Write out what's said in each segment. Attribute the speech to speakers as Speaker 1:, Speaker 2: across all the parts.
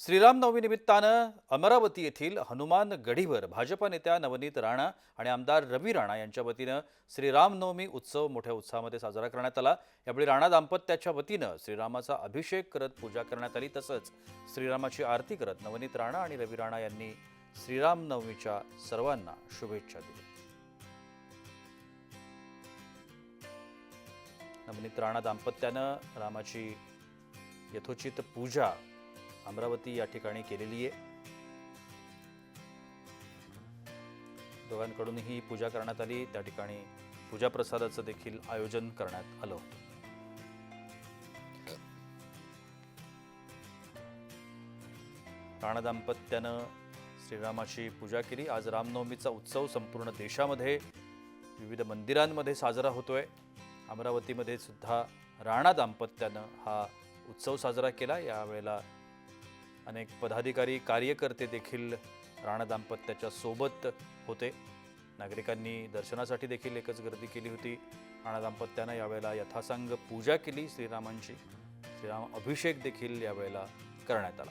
Speaker 1: श्रीरामनवमी निमित्तानं अमरावती येथील हनुमान गढीवर भाजपा नेत्या नवनीत राणा आणि आमदार रवी राणा यांच्या वतीनं श्रीरामनवमी उत्सव मोठ्या उत्साहामध्ये साजरा करण्यात आला. यावेळी राणा दाम्पत्याच्या वतीनं श्रीरामाचा अभिषेक करत पूजा करण्यात आली. तसंच श्रीरामाची आरती करत नवनीत राणा आणि रवी राणा यांनी श्रीरामनवमीच्या सर्वांना शुभेच्छा दिल्या. नवनीत राणा दाम्पत्यानं रामाची यथोचित पूजा अमरावती या ठिकाणी केलेली आहे. दोघांकडूनही पूजा करण्यात आली. त्या ठिकाणी पूजा प्रसादाचं देखील आयोजन करण्यात आलं होतं. राणा दाम्पत्यानं श्रीरामाची पूजा केली. आज रामनवमीचा उत्सव संपूर्ण देशामध्ये विविध मंदिरांमध्ये साजरा होतोय. अमरावतीमध्ये सुद्धा राणा दाम्पत्यानं हा उत्सव साजरा केला. यावेळेला अनेक पदाधिकारी कार्यकर्ते देखील राणा दाम्पत्याच्या सोबत होते. नागरिकांनी दर्शनासाठी देखील एकच गर्दी केली होती. राणा दाम्पत्यानं यावेळेला यथासांग पूजा केली श्रीरामांची. श्रीराम अभिषेक देखील यावेळेला करण्यात आला.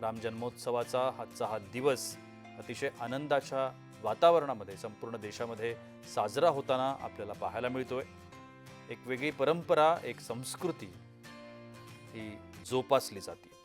Speaker 1: राम जन्मोत्सवाचा आजचा हा दिवस अतिशय आनंदाच्या वातावरणामध्ये संपूर्ण देशामध्ये साजरा होताना आपल्याला पाहायला मिळतोय. एक वेगळी परंपरा एक संस्कृती ही जोपासली जाते.